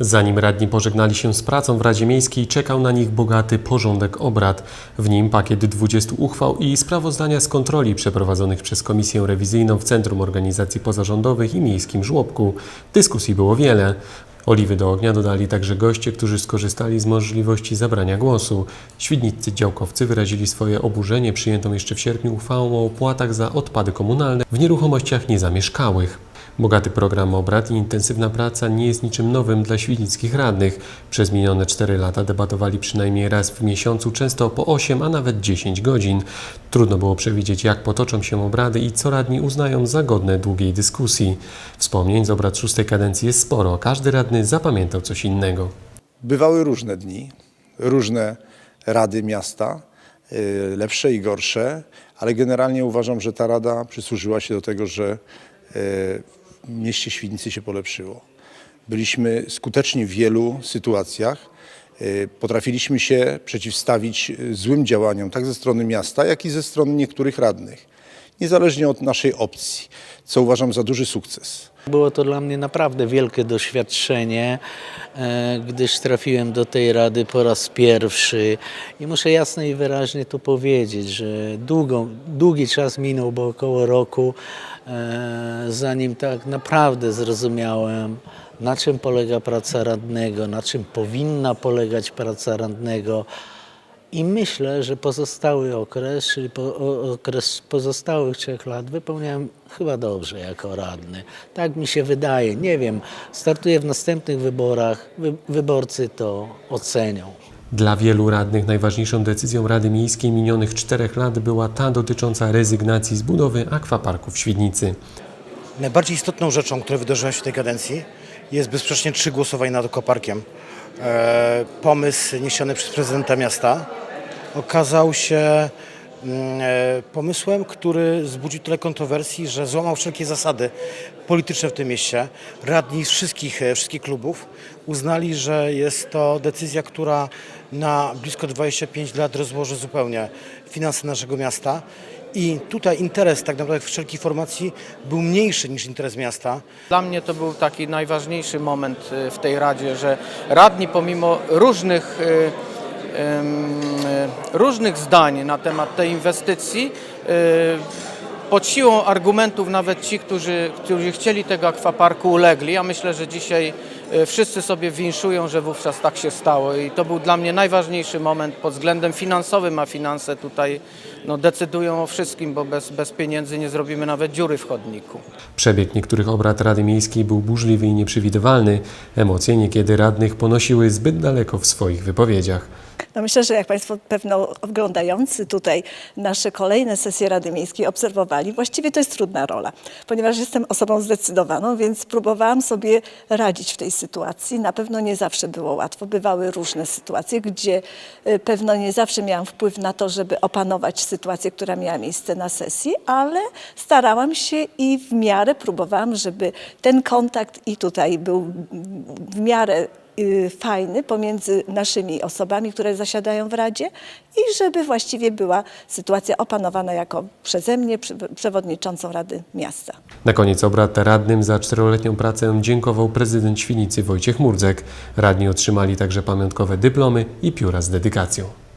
Zanim radni pożegnali się z pracą w Radzie Miejskiej, czekał na nich bogaty porządek obrad. W nim pakiet 20 uchwał i sprawozdania z kontroli przeprowadzonych przez Komisję Rewizyjną w Centrum Organizacji Pozarządowych i Miejskim Żłobku. Dyskusji było wiele. Oliwy do ognia dodali także goście, którzy skorzystali z możliwości zabrania głosu. Świdniccy działkowcy wyrazili swoje oburzenie przyjętą jeszcze w sierpniu uchwałą o opłatach za odpady komunalne w nieruchomościach niezamieszkałych. Bogaty program obrad i intensywna praca nie jest niczym nowym dla świdnickich radnych. Przez minione 4 lata debatowali przynajmniej raz w miesiącu, często po 8, a nawet 10 godzin. Trudno było przewidzieć, jak potoczą się obrady i co radni uznają za godne długiej dyskusji. Wspomnień z obrad szóstej kadencji jest sporo. Każdy radny zapamiętał coś innego. Bywały różne dni, różne rady miasta, y, lepsze i gorsze, ale generalnie uważam, że ta rada przysłużyła się do tego, że mieście Świdnicy się polepszyło. Byliśmy skuteczni w wielu sytuacjach. y, Potrafiliśmy się przeciwstawić y, złym działaniom, tak ze strony miasta, jak i ze strony niektórych radnych, niezależnie od naszej opcji, co uważam za duży sukces. Było to dla mnie naprawdę wielkie doświadczenie, e, gdyż trafiłem do tej rady po raz pierwszy i muszę jasno i wyraźnie tu powiedzieć, że długą, długi czas minął, bo około roku, e, zanim tak naprawdę zrozumiałem, na czym polega praca radnego, na czym powinna polegać praca radnego. I myślę, że pozostały okres, czyli po, okres pozostałych trzech lat wypełniałem chyba dobrze jako radny. Tak mi się wydaje. Nie wiem, startuję w następnych wyborach, wy, wyborcy to ocenią. Dla wielu radnych najważniejszą decyzją Rady Miejskiej minionych czterech lat była ta dotycząca rezygnacji z budowy akwaparku w Świdnicy. Najbardziej istotną rzeczą, która wydarzyła się w tej kadencji, jest bezsprzecznie trzy głosowania nad ekoparkiem. E, pomysł niesiony przez prezydenta miasta okazał się mm, e, pomysłem, który wzbudził tyle kontrowersji, że złamał wszelkie zasady polityczne w tym mieście. Radni wszystkich, e, wszystkich klubów uznali, że jest to decyzja, która na blisko 25 lat rozłoży zupełnie finanse naszego miasta. I tutaj interes tak naprawdę wszelkiej formacji był mniejszy niż interes miasta. Dla mnie to był taki najważniejszy moment y, w tej Radzie, że radni pomimo różnych, różnych zdań na temat tej inwestycji, y, pod siłą argumentów nawet ci, którzy, którzy chcieli tego akwaparku ulegli. Ja myślę, że dzisiaj y, wszyscy sobie winszują, że wówczas tak się stało i to był dla mnie najważniejszy moment pod względem finansowym, a finanse tutaj no, decydują o wszystkim, bo bez, bez pieniędzy nie zrobimy nawet dziury w chodniku. Przebieg niektórych obrad Rady Miejskiej był burzliwy i nieprzewidywalny. Emocje niekiedy radnych ponosiły zbyt daleko w swoich wypowiedziach. No myślę, że jak Państwo pewno oglądający tutaj nasze kolejne sesje Rady Miejskiej obserwowali, właściwie to jest trudna rola, ponieważ jestem osobą zdecydowaną, więc próbowałam sobie radzić w tej sytuacji. Na pewno nie zawsze było łatwo. Bywały różne sytuacje, gdzie y, pewno nie zawsze miałam wpływ na to, żeby opanować sytuację, która miała miejsce na sesji, ale starałam się i w miarę próbowałam, żeby ten kontakt i tutaj był w miarę fajny pomiędzy naszymi osobami, które zasiadają w Radzie i żeby właściwie była sytuacja opanowana jako przeze mnie, przewodniczącą Rady Miasta. Na koniec obrad radnym za czteroletnią pracę dziękował prezydent Świnicy Wojciech Murdzek. Radni otrzymali także pamiątkowe dyplomy i pióra z dedykacją.